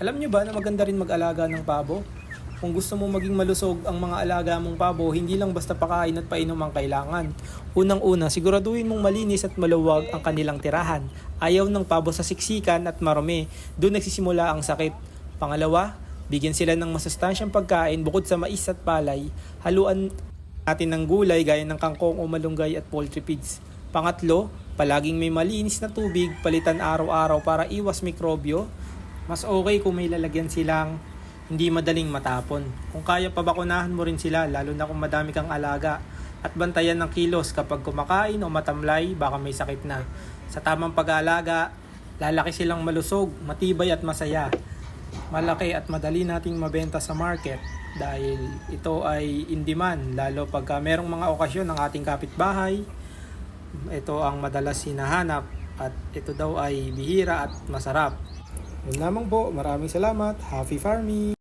Alam nyo ba na maganda rin mag-alaga ng pabo? Kung gusto mo maging malusog ang mga alaga mong pabo, hindi lang basta pakain at painom ang kailangan. Unang-una, siguraduhin mong malinis at maluwag ang kanilang tirahan. Ayaw ng pabo sa siksikan at marumi. Doon nagsisimula ang sakit. Pangalawa, bigyan sila ng masustansyang pagkain bukod sa mais at palay. Haluan natin ng gulay gaya ng kangkong o malunggay at poultry feeds. Pangatlo, palaging may malinis na tubig, palitan araw-araw para iwas mikrobyo. Mas okay kung may lalagyan silang hindi madaling matapon. Kung kaya pabakunahan mo rin sila, lalo na kung madami kang alaga. At bantayan ng kilos kapag kumakain o matamlay, baka may sakit na. Sa tamang pag-aalaga, lalaki silang malusog, matibay at masaya. Malaki at madali nating mabenta sa market dahil ito ay in demand lalo pagka merong mga okasyon ng ating kapitbahay ito ang madalas hinahanap at ito daw ay bihira at masarap yun lamang po. Maraming salamat. Happy farming